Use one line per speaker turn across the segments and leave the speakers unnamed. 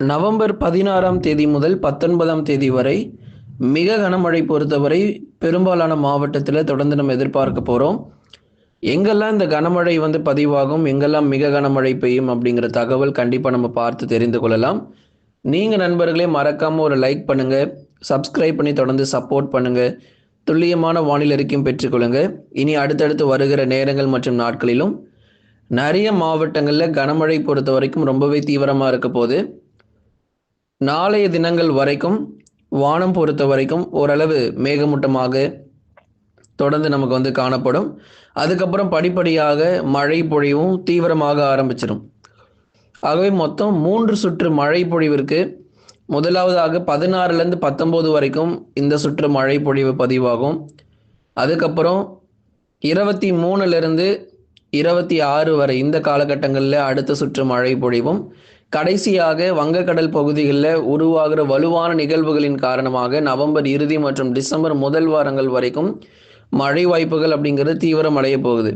November பதினாறாம் தேதி முதல் பத்தொன்பதாம் தேதி வரை மிக கனமழை பொறுத்தவரை பெரும்பாலான மாவட்டத்தில் தொடர்ந்து நம்ம எதிர்பார்க்க போகிறோம் எங்கெல்லாம் இந்த கனமழை வந்து பதிவாகும் எங்கெல்லாம் மிக கனமழை பெய்யும் அப்படிங்கிற தகவல் கண்டிப்பாக நம்ம பார்த்து தெரிந்து கொள்ளலாம். நீங்கள் நண்பர்களே மறக்காமல் ஒரு லைக் பண்ணுங்கள் சப்ஸ்கிரைப் பண்ணி தொடர்ந்து சப்போர்ட் பண்ணுங்கள் துல்லியமான வானிலை அறிக்கையும் பெற்றுக்கொள்ளுங்க இனி அடுத்தடுத்து வருகிற நேரங்கள் மற்றும் நாட்களிலும் நிறைய மாவட்டங்களில் கனமழை பொறுத்த வரைக்கும் ரொம்பவே தீவிரமாக இருக்க போகுது. நாளைய தினங்கள் வரைக்கும் வானம் பொறுத்த வரைக்கும் ஓரளவு மேகமூட்டமாக தொடர்ந்து நமக்கு வந்து காணப்படும். அதுக்கப்புறம் படிப்படியாக மழை பொழிவும் தீவிரமாக ஆரம்பிச்சிடும் ஆகவே மொத்தம் மூன்று சுற்று மழை பொழிவிற்கு முதலாவதாக பதினாறுலேருந்து பத்தொம்போது வரைக்கும் இந்த சுற்று மழை பொழிவு பதிவாகும். அதுக்கப்புறம் இருபத்தி மூணுலேருந்து இருபத்தி ஆறு வரை இந்த காலகட்டங்களில் அடுத்த சுற்று மழை பொழிவும். கடைசியாக வங்கக்கடல் பகுதிகளில் உருவாகிற வலுவான நிகழ்வுகளின் காரணமாக நவம்பர் இறுதி மற்றும் டிசம்பர் முதல் வாரங்கள் வரைக்கும் மழை வாய்ப்புகள் அப்படிங்கிறது தீவிரம் அடைய போகுது.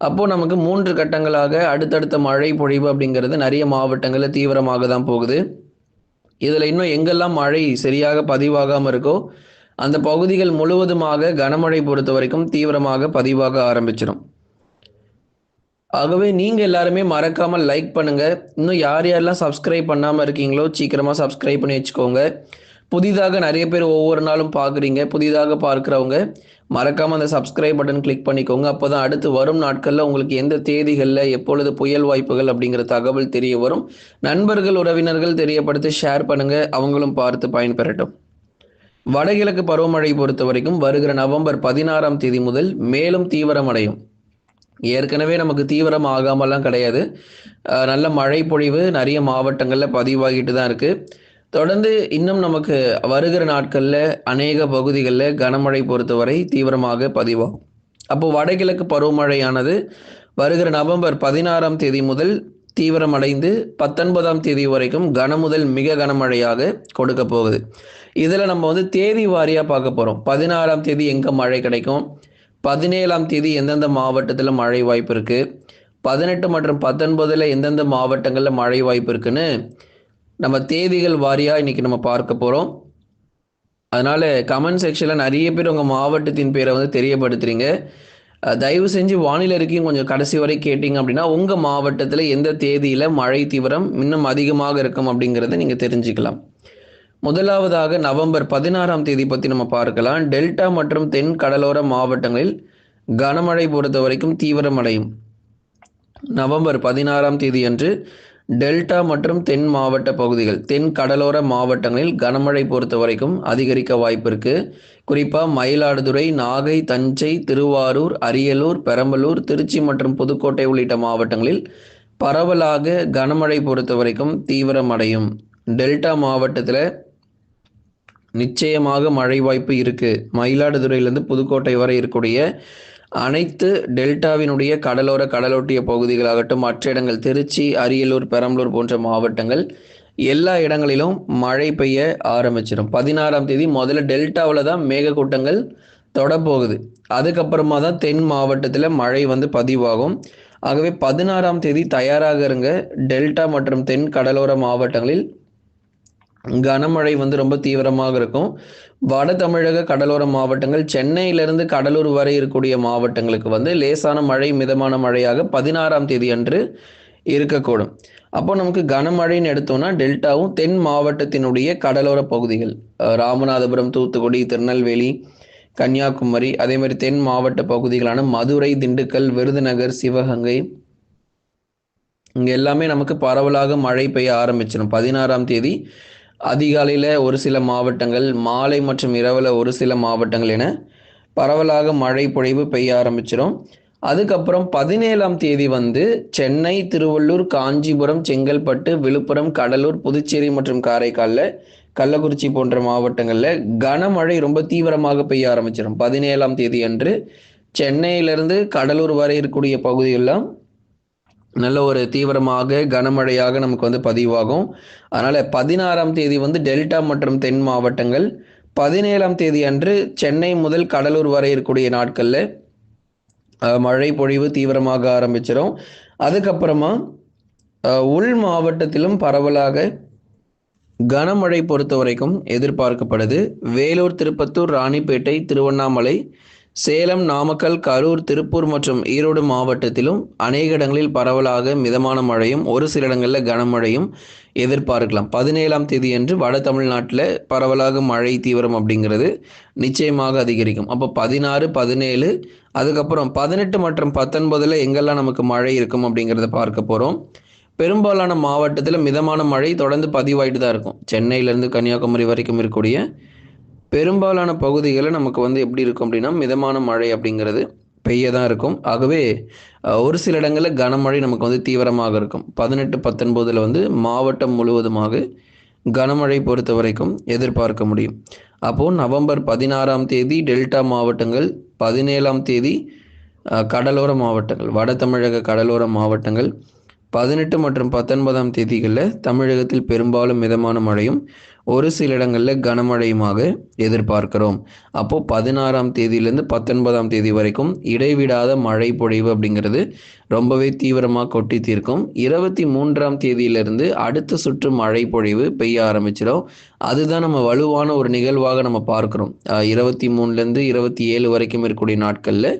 அப்போது நமக்கு மூன்று கட்டங்களாக அடுத்தடுத்த மழை பொழிவு அப்படிங்கிறது நிறைய மாவட்டங்களில் தீவிரமாக தான் போகுது. இதில் இன்னும் எங்கெல்லாம் மழை சரியாக பதிவாகாமல் இருக்கோ அந்த பகுதிகள் முழுவதுமாக கனமழை பொறுத்த வரைக்கும் தீவிரமாக பதிவாக ஆரம்பிச்சிடும் ஆகவே நீங்கள் எல்லாருமே மறக்காமல் லைக் பண்ணுங்க. இன்னும் யார் யாரெல்லாம் சப்ஸ்கிரைப் பண்ணாமல் இருக்கீங்களோ சீக்கிரமாக சப்ஸ்கிரைப் பண்ணி வச்சுக்கோங்க. புதிதாக நிறைய பேர் ஒவ்வொரு நாளும் பார்க்குறீங்க. புதிதாக பார்க்குறவங்க மறக்காமல் அந்த சப்ஸ்கிரைப் பட்டன் கிளிக் பண்ணிக்கோங்க. அப்போ தான் அடுத்து வரும் நாட்களில் உங்களுக்கு எந்த தேதிகளில் எப்பொழுது புயல் வாய்ப்புகள் அப்படிங்கிற தகவல் தெரிய வரும். நண்பர்கள் உறவினர்கள் தெரியப்படுத்தி ஷேர் பண்ணுங்க. அவங்களும் பார்த்து பயன்பெறட்டும். வடகிழக்கு பருவமழை பொறுத்த வரைக்கும் வருகிற நவம்பர் பதினாறாம் தேதி முதல் மேலும் தீவிரமடையும். ஏற்கனவே நமக்கு தீவிரம் ஆகாமலாம் கிடையாது நல்ல மழை பொழிவு நிறைய மாவட்டங்களில் பதிவாகிட்டு தான் இருக்கு. தொடர்ந்து இன்னும் நமக்கு வருகிற நாட்களில் அநேக பகுதிகளில் கனமழை பொறுத்தவரை தீவிரமாக பதிவாகும். அப்போ வடகிழக்கு பருவமழையானது வருகிற நவம்பர் பதினாறாம் தேதி முதல் தீவிரமடைந்து பத்தொன்பதாம் தேதி வரைக்கும் கனமுதல் மிக கனமழையாக கொடுக்க போகுது. இதில் நம்ம வந்து தேதி வாரியாக பார்க்க போகிறோம் பதினாறாம் தேதி எங்கே மழை கிடைக்கும்? பதினேழாம் தேதி எந்தெந்த மாவட்டத்தில் மழை வாய்ப்பு இருக்குது பதினெட்டு மற்றும் பத்தொன்பதில் எந்தெந்த மாவட்டங்களில் மழை வாய்ப்பு இருக்குன்னு நம்ம தேதிகள் வாரியாக இன்னைக்கு நம்ம பார்க்க போகிறோம் அதனால கமெண்ட் செக்ஷனில் நிறைய பேர் உங்கள் மாவட்டத்தின் பேரை வந்து தெரியப்படுத்துறீங்க. தயவு செஞ்சு வானிலை அறிக்கையும் கொஞ்சம் கடைசி வரை கேட்டிங்க அப்படின்னா உங்கள் மாவட்டத்தில் எந்த தேதியில் மழை தீவிரம் இன்னும் அதிகமாக இருக்கும் அப்படிங்கிறத நீங்கள் தெரிஞ்சுக்கலாம். முதலாவதாக நவம்பர் பதினாறாம் தேதி பற்றி நம்ம பார்க்கலாம். டெல்டா மற்றும் தென் கடலோர மாவட்டங்களில் கனமழை பொறுத்த வரைக்கும் தீவிரமடையும். நவம்பர் பதினாறாம் தேதி அன்று டெல்டா மற்றும் தென் மாவட்ட பகுதிகள் தென் கடலோர மாவட்டங்களில் கனமழை பொறுத்த வரைக்கும் அதிகரிக்க வாய்ப்பு இருக்கு. குறிப்பாக மயிலாடுதுறை நாகை தஞ்சை திருவாரூர் அரியலூர் பெரம்பலூர் திருச்சி மற்றும் புதுக்கோட்டை உள்ளிட்ட மாவட்டங்களில் பரவலாக கனமழை பொறுத்த வரைக்கும் தீவிரமடையும். டெல்டா மாவட்டத்தில் நிச்சயமாக மழை வாய்ப்பு இருக்கு. மயிலாடுதுறையிலிருந்து புதுக்கோட்டை வரை இருக்கக்கூடிய அனைத்து டெல்டாவினுடைய கடலோர கடலோட்டிய பகுதிகளாகட்டும் மற்ற இடங்கள் திருச்சி அரியலூர் பெரம்பலூர் போன்ற மாவட்டங்கள் எல்லா இடங்களிலும் மழை பெய்ய ஆரம்பிச்சிடும் பதினாறாம் தேதி முதல்ல டெல்டாவில் தான் மேகக்கூட்டங்கள் தொடப்போகுது அதுக்கப்புறமா தான் தென் மாவட்டத்தில் மழை வந்து பதிவாகும். ஆகவே பதினாறாம் தேதி தயாராக இருங்க. டெல்டா மற்றும் தென் கடலோர மாவட்டங்களில் கனமழை வந்து ரொம்ப தீவிரமாக இருக்கும். வட தமிழக கடலோர மாவட்டங்கள் சென்னையிலிருந்து கடலூர் வரை இருக்கக்கூடிய மாவட்டங்களுக்கு வந்து லேசான மழை மிதமான மழையாக பதினாறாம் தேதி அன்று இருக்கக்கூடும். அப்போ நமக்கு கனமழைன்னு எடுத்தோம்னா டெல்டாவும் தென் மாவட்டத்தினுடைய கடலோர பகுதிகள் ராமநாதபுரம் தூத்துக்குடி திருநெல்வேலி கன்னியாகுமரி அதே மாதிரி தென் மாவட்ட பகுதிகளான மதுரை திண்டுக்கல் விருதுநகர் சிவகங்கை இங்க எல்லாமே நமக்கு பரவலாக மழை பெய்ய ஆரம்பிச்சிடும் பதினாறாம் தேதி அதிகாலையில் ஒரு சில மாவட்டங்கள் மாலை மற்றும் இரவில் ஒரு சில மாவட்டங்கள் என பரவலாக மழை பொழிவு பெய்ய ஆரம்பிச்சிடும் அதுக்கப்புறம் பதினேழாம் தேதி வந்து சென்னை திருவள்ளூர் காஞ்சிபுரம் செங்கல்பட்டு விழுப்புரம் கடலூர் புதுச்சேரி மற்றும் காரைக்காலில் கள்ளக்குறிச்சி போன்ற மாவட்டங்களில் கனமழை ரொம்ப தீவிரமாக பெய்ய ஆரம்பிச்சிடும் பதினேழாம் தேதி அன்று சென்னையிலிருந்து கடலூர் வரை இருக்கக்கூடிய பகுதியெல்லாம் நல்ல ஒரு தீவிரமாக கனமழையாக நமக்கு வந்து பதிவாகும். அதனால் பதினாறாம் தேதி வந்து டெல்டா மற்றும் தென் மாவட்டங்கள். பதினேழாம் தேதி அன்று சென்னை முதல் கடலூர் வரை இருக்கக்கூடிய நாட்களில் மழை பொழிவு தீவிரமாக ஆரம்பிச்சிடும் அதுக்கப்புறமா உள் மாவட்டத்திலும் பரவலாக கனமழை பொறுத்த வரைக்கும் எதிர்பார்க்கப்படுது. வேலூர் திருப்பத்தூர் ராணிப்பேட்டை திருவண்ணாமலை சேலம் நாமக்கல் கரூர் திருப்பூர் மற்றும் ஈரோடு மாவட்டத்திலும் அநேக இடங்களில் பரவலாக மிதமான மழையும் ஒரு சில இடங்களில் கனமழையும் எதிர்பார்க்கலாம். பதினேழாம் தேதி அன்று வட தமிழ்நாட்டில் பரவலாக மழை தீவிரம் அப்படிங்கிறது நிச்சயமாக அதிகரிக்கும். அப்போ பதினாறு பதினேழு அதுக்கப்புறம் பதினெட்டு மற்றும் பத்தொன்பதில் எங்கெல்லாம் நமக்கு மழை இருக்கும் அப்படிங்கிறத பார்க்க போகிறோம் பெரும்பாலான மாவட்டத்தில் மிதமான மழை தொடர்ந்து பதிவாயிட்டு தான் இருக்கும். சென்னையிலேருந்து கன்னியாகுமரி வரைக்கும் இருக்கக்கூடிய பெரும்பாலான பகுதிகளில் நமக்கு வந்து எப்படி இருக்கும் அப்படின்னா மிதமான மழை அப்படிங்கிறது பெய்ய தான் இருக்கும். ஆகவே ஒரு சில இடங்களில் கனமழை நமக்கு வந்து தீவிரமாக இருக்கும். பதினெட்டு பத்தொன்பதில் வந்து மாவட்டம் முழுவதுமாக கனமழை பொறுத்த வரைக்கும் எதிர்பார்க்க முடியும். அப்போது நவம்பர் பதினாறாம் தேதி டெல்டா மாவட்டங்கள் பதினேழாம் தேதி கடலோர மாவட்டங்கள் வட தமிழக கடலோர மாவட்டங்கள் பதினெட்டு மற்றும் பத்தொன்பதாம் தேதிகளில் தமிழகத்தில் பெரும்பாலும் மிதமான மழையும் ஒரு சில இடங்களில் கனமழையுமாக எதிர்பார்க்கிறோம். அப்போது பதினாறாம் தேதியிலேருந்து பத்தொன்பதாம் தேதி வரைக்கும் இடைவிடாத மழை பொழிவு அப்படிங்கிறது ரொம்பவே தீவிரமாக கொட்டி தீர்க்கும். இருபத்தி மூன்றாம் தேதியிலிருந்து அடுத்த சுற்று மழை பொழிவு பெய்ய ஆரம்பிச்சிடும். அதுதான் நம்ம வலுவான ஒரு நிகழ்வாக நம்ம பார்க்குறோம். இருபத்தி மூணுலேருந்து இருபத்தி ஏழு வரைக்கும் இருக்கக்கூடிய நாட்களில்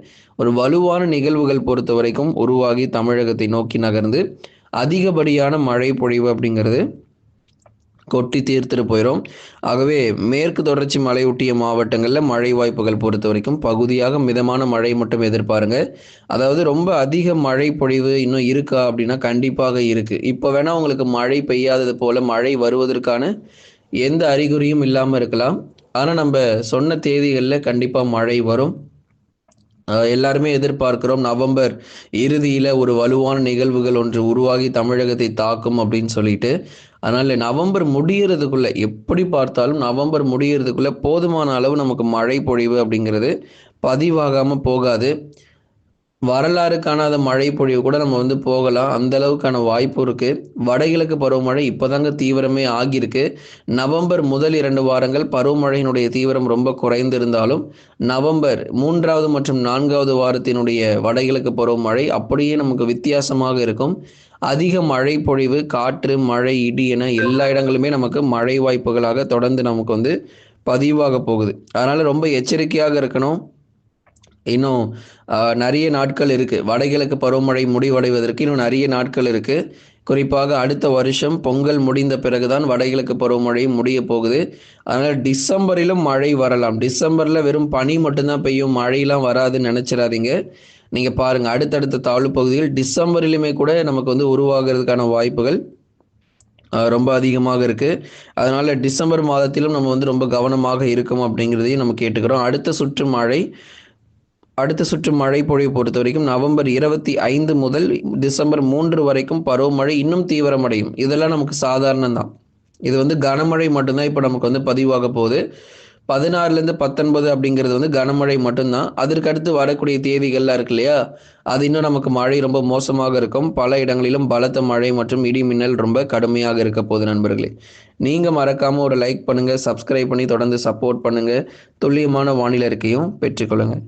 ஒரு வலுவான நிகழ்வுகள் பொறுத்த வரைக்கும் உருவாகி தமிழகத்தை நோக்கி நகர்ந்து அதிகப்படியான மழை பொழிவு அப்படிங்கிறது கொட்டி தீர்த்துட்டு போயிடும் ஆகவே மேற்கு தொடர்ச்சி மலையொட்டிய மாவட்டங்களில் மழை வாய்ப்புகள் பொறுத்த வரைக்கும் பகுதியாக மிதமான மழை மட்டும் எதிர்பாருங்க. அதாவது ரொம்ப அதிக மழை பொழிவு இன்னும் இருக்கா அப்படின்னா கண்டிப்பாக இருக்கு. இப்போ வேணா உங்களுக்கு மழை பெய்யாதது போல மழை வருவதற்கான எந்த அறிகுறியும் இல்லாமல் இருக்கலாம். ஆனால் நம்ம சொன்ன தேதிகளில் கண்டிப்பாக மழை வரும். எல்லாருமே எதிர்பார்க்கிறோம் நவம்பர் இறுதியில் ஒரு வலுவான நிகழ்வுகள் ஒன்று உருவாகி தமிழகத்தை தாக்கும் அப்படின்னு சொல்லிட்டு. அதனால் நவம்பர் முடியறதுக்குள்ள எப்படி பார்த்தாலும் நவம்பர் முடியறதுக்குள்ள போதுமான அளவு நமக்கு மழை பொழிவு அப்படிங்கிறது பதிவாகாமல் போகாது. வரலாறு காணாத மழை பொழிவு கூட நம்ம வந்து போகலாம். அந்த அளவுக்கான வாய்ப்பு இருக்கு. வடகிழக்கு பருவமழை இப்போதாங்க தீவிரமே ஆகியிருக்கு. நவம்பர் முதல் இரண்டு வாரங்கள் பருவமழையினுடைய தீவிரம் ரொம்ப குறைந்திருந்தாலும் நவம்பர் மூன்றாவது மற்றும் நான்காவது வாரத்தினுடைய வடகிழக்கு பருவமழை அப்படியே நமக்கு வித்தியாசமாக இருக்கும். அதிக மழை பொழிவு காற்று மழை இடி என எல்லா இடங்களுமே நமக்கு மழை வாய்ப்புகளாக தொடர்ந்து நமக்கு வந்து பதிவாக போகுது. அதனால ரொம்ப எச்சரிக்கையாக இருக்கணும். இன்னும் நிறைய நாட்கள் இருக்கு. வடகிழக்கு பருவமழை முடிவடைவதற்கு இன்னும் நிறைய நாட்கள் இருக்கு. குறிப்பாக அடுத்த வருஷம் பொங்கல் முடிந்த பிறகுதான் வடகிழக்கு பருவமழை முடிய போகுது. அதனால டிசம்பரிலும் மழை வரலாம். டிசம்பர்ல வெறும் பனி மட்டும்தான் பெய்யும். மழையெல்லாம் வராதுன்னு நினைச்சிடாதீங்க. நீங்க பாருங்க அடுத்தடுத்த தாழ்வு பகுதியில் டிசம்பரிலுமே கூட நமக்கு வந்து உருவாகிறதுக்கான வாய்ப்புகள் ரொம்ப அதிகமாக இருக்கு. அதனால டிசம்பர் மாதத்திலும் நம்ம வந்து ரொம்ப கவனமாக இருக்கும் அப்படிங்கிறதையும் நம்ம கேட்டுக்கிறோம். அடுத்த சுற்று மழை அடுத்த சுற்று மழை பொழிவு பொறுத்த வரைக்கும் நவம்பர் இருபத்தி ஐந்து முதல் டிசம்பர் மூன்று வரைக்கும் பருவமழை இன்னும் தீவிரமடையும். இதெல்லாம் நமக்கு சாதாரணம் தான் இது வந்து கனமழை மட்டும்தான் இப்போ நமக்கு வந்து பதிவாக போகுது. பதினாறுலேருந்து பத்தொன்பது அப்படிங்கிறது வந்து கனமழை மட்டும்தான். அதற்கடுத்து வரக்கூடிய தேதிகள்லாம் இருக்கு இல்லையா? அது இன்னும் நமக்கு மழை ரொம்ப மோசமாக இருக்கும். பல இடங்களிலும் பலத்த மழை மற்றும் இடி மின்னல் ரொம்ப கடுமையாக இருக்க போகுது நண்பர்களே. நீங்கள் மறக்காமல் ஒரு லைக் பண்ணுங்கள் சப்ஸ்கிரைப் பண்ணி தொடர்ந்து சப்போர்ட் பண்ணுங்கள் துல்லியமான வானிலை இருக்கையும் பெற்றுக்கொள்ளுங்கள்